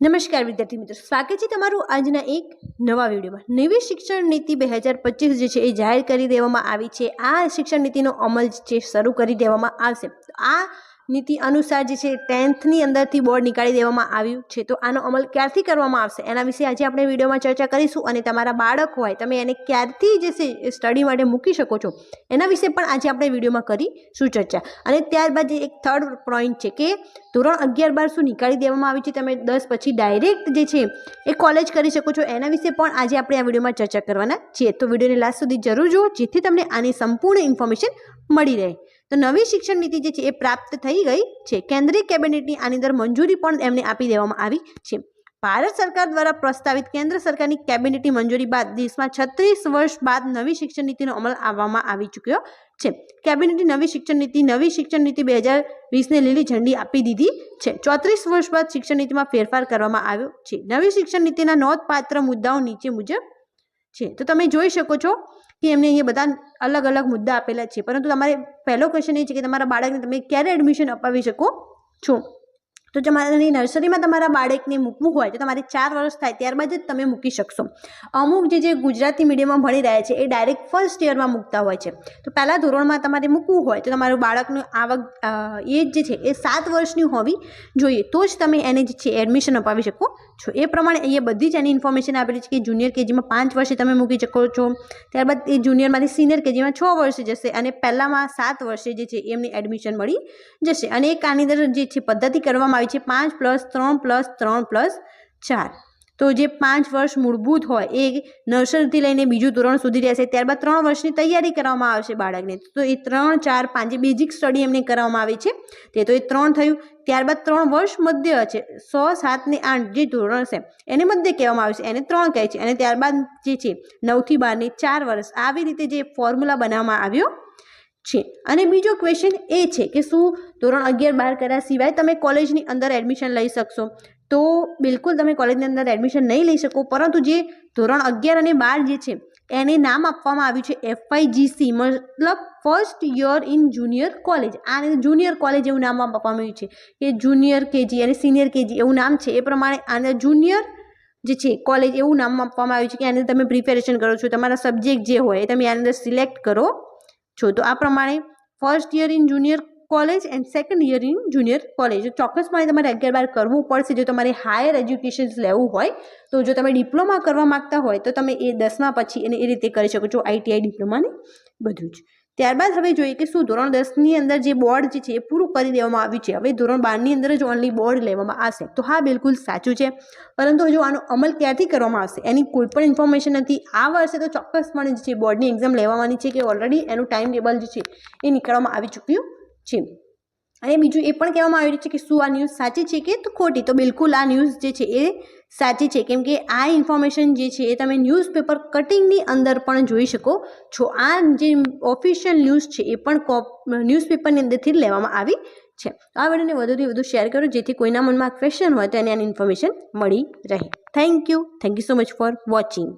નમસ્કાર વિદ્યાર્થી મિત્રો, સ્વાગત છે તમારું આજના એક નવા વિડીયોમાં. નવી શિક્ષણ નીતિ બે હજાર પચીસ જે છે એ જાહેર કરી દેવામાં આવી છે. આ શિક્ષણ નીતિનો અમલ જે શરૂ કરી દેવામાં આવશે. આ નીતિ અનુસાર જે છે, ટેન્થની અંદરથી બોર્ડ નીકાળી દેવામાં આવ્યું છે. તો આનો અમલ ક્યારથી કરવામાં આવશે? એના વિશે આજે આપણે વિડીયોમાં ચર્ચા કરીશું અને તમારા બાળક હોય, તમે એને ક્યારથી જે છે સ્ટડી માટે મૂકી શકો છો? એના વિશે પણ આજે આપણે વિડીયોમાં કરીશું ચર્ચા. અને ત્યારબાદ એક થર્ડ પોઈન્ટ છે કે, ધોરણ અગિયાર બાર શું નીકાળી દેવામાં આવી છે, તમે દસ પછી ડાયરેક્ટ જે છે, એ કોલેજ કરી શકો છો. એના વિશે પણ આજે આપણે આ વિડીયોમાં ચર્ચા કરવાના છીએ. તો વિડીયોને લાસ્ટ સુધી જરૂર જુઓ, જેથી તમને આની સંપૂર્ણ ઇન્ફોર્મેશન મળી રહે. તો નવી શિક્ષણ નીતિ જે છે એ પ્રાપ્ત થઈ ગઈ છે. કેન્દ્રીય કેબિનેટની આની અંદર મંજૂરી પણ એમને આપી દેવામાં આવી છે. ભારત સરકાર દ્વારા પ્રસ્તાવિત કેન્દ્ર સરકારની કેબિનેટની મંજૂરી બાદ દેશમાં છત્રીસ વર્ષ બાદ નવી શિક્ષણ નીતિનો અમલ આવવામાં આવી ચૂક્યો છે. કેબિનેટની નવી શિક્ષણ નીતિ, નવી શિક્ષણ નીતિ બે હજાર વીસને લીલી ઝંડી આપી દીધી છે. ચોત્રીસ વર્ષ બાદ શિક્ષણ નીતિમાં ફેરફાર કરવામાં આવ્યો છે. નવી શિક્ષણ નીતિના નોંધપાત્ર મુદ્દાઓ નીચે મુજબ છે. તો તમે જોઈ શકો છો કે એમને અહીંયા બધા અલગ અલગ મુદ્દા આપેલા છે. પરંતુ તમારે પહેલો ક્વેશ્ચન એ છે કે તમારા બાળકને તમે ક્યારે એડમિશન અપાવી શકો છો? તો તમારી નર્સરીમાં તમારા બાળકને મૂકવું હોય તો તમારે ચાર વર્ષ થાય ત્યારબાદ જ તમે મૂકી શકશો. અમુક જે જે ગુજરાતી મીડિયમમાં ભણી રહ્યા છે એ ડાયરેક્ટ ફર્સ્ટ યરમાં મૂકતા હોય છે. તો પહેલાં ધોરણમાં તમારે મૂકવું હોય તો તમારું બાળકનું આવક એજ જે છે એ સાત વર્ષની હોવી જોઈએ. તો જ તમે એને જે છે એડમિશન અપાવી શકો છો. એ પ્રમાણે અહીંયા બધી જ એની ઇન્ફોર્મેશન આપેલી છે કે જુનિયર કેજીમાં પાંચ વર્ષે તમે મૂકી શકો છો. ત્યારબાદ એ જુનિયરમાંથી સિનિયર કેજીમાં છ વર્ષે જશે અને પહેલાંમાં સાત વર્ષે જે છે એમને એડમિશન મળી જશે. અને એક આની અંદર જે છે પદ્ધતિ કરવામાં આવી છે પાંચ પ્લસ ત્રણ પ્લસ ત્રણ પ્લસ ચાર. તો જે પાંચ વર્ષ મૂળભૂત હોય એ નર્સરીથી લઈને બીજું ધોરણ સુધી રહેશે, ત્યારબાદ ત્રણ વર્ષની તૈયારી કરવામાં આવશે બાળકને. તો એ ત્રણ, ચાર, પાંચ બેઝિક સ્ટડી એમને કરવામાં આવે છે, તે તો એ ત્રણ થયું. ત્યારબાદ ત્રણ વર્ષ મધ્ય છે, સો, સાત ને આઠ જે ધોરણ છે, એને મધ્ય કહેવામાં આવે છે, એને ત્રણ કહે છે. અને ત્યારબાદ જે છે, નવથી બારને ચાર વર્ષ. આવી રીતે જે ફોર્મ્યુલા બનાવવામાં આવ્યો છે. અને બીજો ક્વેશ્ચન એ છે કે શું ધોરણ અગિયાર બાર કર્યા સિવાય તમે કોલેજની અંદર એડમિશન લઈ શકશો? તો બિલકુલ તમે કોલેજની અંદર એડમિશન નહીં લઈ શકો, પરંતુ જે ધોરણ અગિયાર અને બાર જે છે, એને નામ આપવામાં આવ્યું છે એફઆઈજીસી મતલબ first year in junior college આને જુનિયર કોલેજ એવું નામ આપવામાં આવ્યું છે કે જુનિયર કેજી અને સિનિયર કેજી એવું નામ છે. એ પ્રમાણે આને જુનિયર જે છે કોલેજ એવું નામ આપવામાં આવ્યું છે કે આની તમે પ્રિપેરેશન કરો છો. તમારા સબ્જેક્ટ જે હોય એ તમે આની અંદર સિલેક્ટ કરો. છો તો આ પ્રમાણે first year in junior college and second year in junior college ચોક્કસપણે તમારે અગિયાર બાર કરવું પડશે, જો તમારે હાયર એજ્યુકેશન લેવું હોય, તો જો તમે ડિપ્લોમા કરવા માગતા હોય, તો તમે એ દસમા પછી એને એ રીતે કરી શકો છો આઈટીઆઈ ડિપ્લોમાને બધું જ. ત્યારબાદ હવે જોઈએ કે શું ધોરણ દસની અંદર જે બોર્ડ જે છે એ પૂરું કરી દેવામાં આવ્યું છે. હવે ધોરણ બારની અંદર જ ઓનલી બોર્ડ લેવામાં આવશે. તો હા, બિલકુલ સાચું છે. પરંતુ હજુ આનો અમલ ક્યારથી કરવામાં આવશે? એની કોઈ પણ ઇન્ફોર્મેશન નથી. આ વર્ષે તો ચોક્કસપણે જે છે બોર્ડની એક્ઝામ લેવાની છે કે ઓલરેડી એનું ટાઈમ ટેબલ જે છે એ નીકળવામાં આવી ચૂક્યું છે. અને બીજું એ પણ કહેવામાં આવ્યું છે કે શું આ ન્યૂઝ સાચી છે કે ખોટી? તો બિલકુલ આ ન્યૂઝ જે છે એ સાચી છે. કેમ કે આ ઇન્ફોર્મેશન જે છે એ તમે ન્યૂઝપેપર કટિંગની અંદર પણ જોઈ શકો છો. આ જે ઓફિશિયલ ન્યૂઝ છે એ પણ કોપ ન્યૂઝપેપરની અંદરથી લેવામાં આવી છે. આ વિડીયોને વધુથી વધુ શેર કરો જેથી કોઈના મનમાં ક્વેશ્ચન હોય તો એને આની ઇન્ફોર્મેશન મળી રહે. Thank you thank you so much for watching